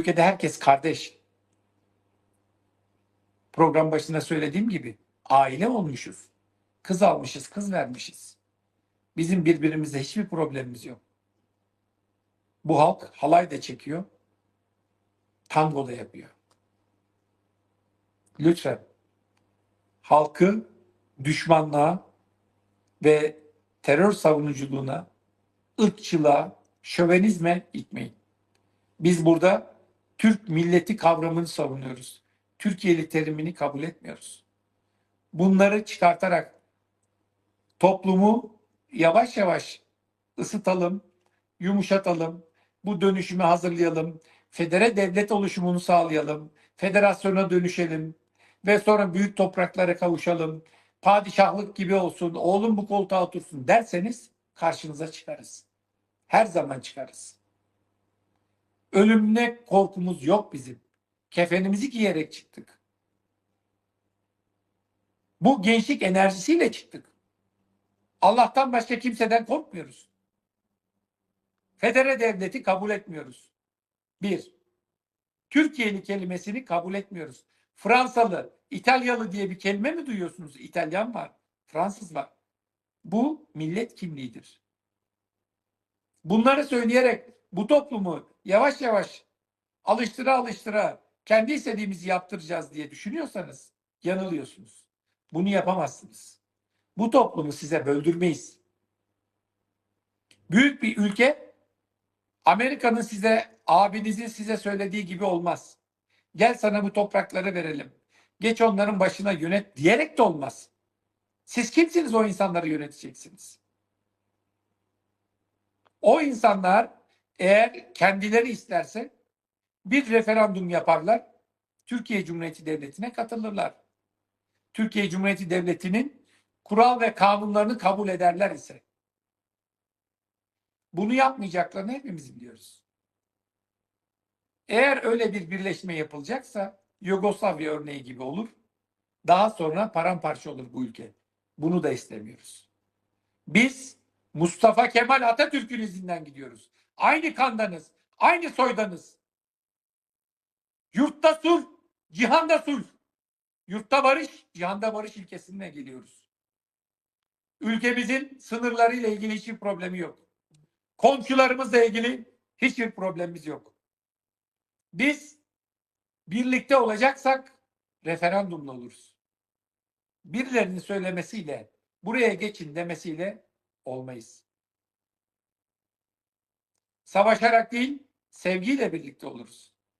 ülkede herkes kardeş. Program başında söylediğim gibi aile olmuşuz. Kız almışız, kız vermişiz. Bizim birbirimizle hiçbir problemimiz yok. Bu halk halay da çekiyor. Tango da yapıyor. Lütfen halkı düşmanlığa ve terör savunuculuğuna, ırkçılığa, şövenizme itmeyin. Biz burada Türk milleti kavramını savunuyoruz. Türkiye'li terimini kabul etmiyoruz. Bunları çıkartarak toplumu yavaş yavaş ısıtalım, yumuşatalım, bu dönüşümü hazırlayalım, federe devlet oluşumunu sağlayalım, federasyona dönüşelim ve sonra büyük topraklara kavuşalım, padişahlık gibi olsun, oğlum bu koltuğa otursun derseniz karşınıza çıkarız. Her zaman çıkarız. Ölümüne korkumuz yok bizim. Kefenimizi giyerek çıktık. Bu gençlik enerjisiyle çıktık. Allah'tan başka kimseden korkmuyoruz. Federe devleti kabul etmiyoruz. Bir, Türkiye'li kelimesini kabul etmiyoruz. Fransalı, İtalyalı diye bir kelime mi duyuyorsunuz? İtalyan var, Fransız var. Bu millet kimliğidir. Bunları söyleyerek bu toplumu yavaş yavaş alıştıra alıştıra kendi istediğimizi yaptıracağız diye düşünüyorsanız yanılıyorsunuz. Bunu yapamazsınız. Bu toplumu size böldürmeyiz. Büyük bir ülke Amerika'nın size abinizin size söylediği gibi olmaz. Gel sana bu toprakları verelim. Geç onların başına yönet diyerek de olmaz. Siz kimsiniz o insanları yöneteceksiniz? O insanlar eğer kendileri isterse bir referandum yaparlar. Türkiye Cumhuriyeti Devleti'ne katılırlar. Türkiye Cumhuriyeti Devleti'nin kural ve kanunlarını kabul ederler ise. Bunu yapmayacaklarını hepimiz biliyoruz. Eğer öyle bir birleşme yapılacaksa Yugoslavya örneği gibi olur. Daha sonra paramparça olur bu ülke. Bunu da istemiyoruz. Biz Mustafa Kemal Atatürk'ün izinden gidiyoruz. Aynı kandanız, aynı soydanız. Yurtta sulh, cihanda sulh. Yurtta barış, cihanda barış ilkesine geliyoruz. Ülkemizin sınırlarıyla ilgili hiçbir problemi yok. Komşularımızla ilgili hiçbir problemimiz yok. Biz birlikte olacaksak referandumla oluruz. Birilerinin söylemesiyle buraya geçin demesiyle olmayız. Savaşarak değil, sevgiyle birlikte oluruz.